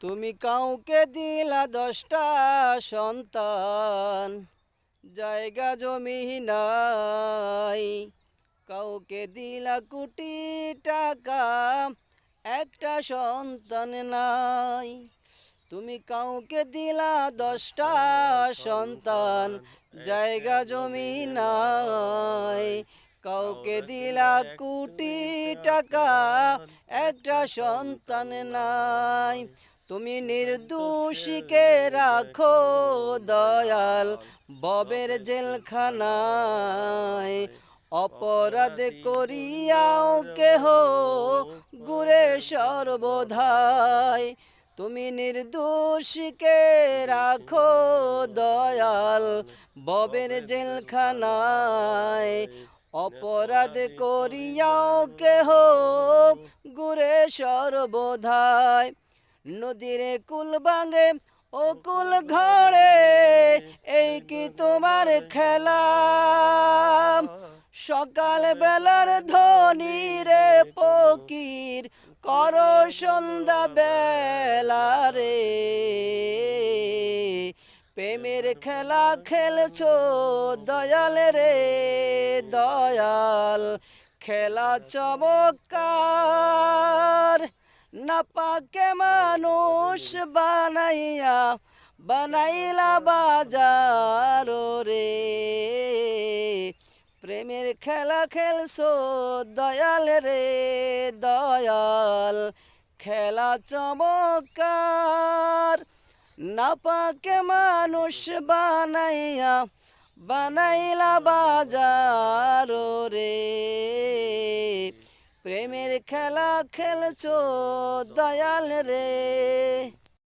তুমি কাউকে দিলা দশটা সন্তান, জায়গা জমি নাই। কাউকে দিলা কোটি টাকা, একটা সন্তান নাই। তুমি কাউকে দিলা দশটা সন্তান, জায়গা জমি নাই। কাউকে দিলা কোটি টাকা, একটা সন্তান নাই। তুমি নির্দোষীকে রাখো দয়াল ববের জেলখানায়। অপরাধ করিয়াও কেহ গুরে সর্বধায় তুমি নির্দোষীকে রাখো দয়াল ববের জেলখানায়। অপরাধ করিয়াও কেহ গুরে সর্বধায় নদীর কুল বাঙ্গে ও কুল ঘরে, এই কি তোমার খেলা? সকাল বেলার ধনী রে পকির কর সন্ধ্যা বেলা রে। প্রেমের খেলা খেলছো দয়াল রে, দয়াল। খেলা চমৎকার পাকে মানুষ বানাইয়া, বানাইলা বাজার রে। প্রেমের খেলা খেলছো দয়াল রে, দয়াল। খেলা চমৎকার। না পাকে মানুষ বানাইয়া, বানাইলা বাজার রে। প্রেমের খেলা খেলছো দয়াল রে।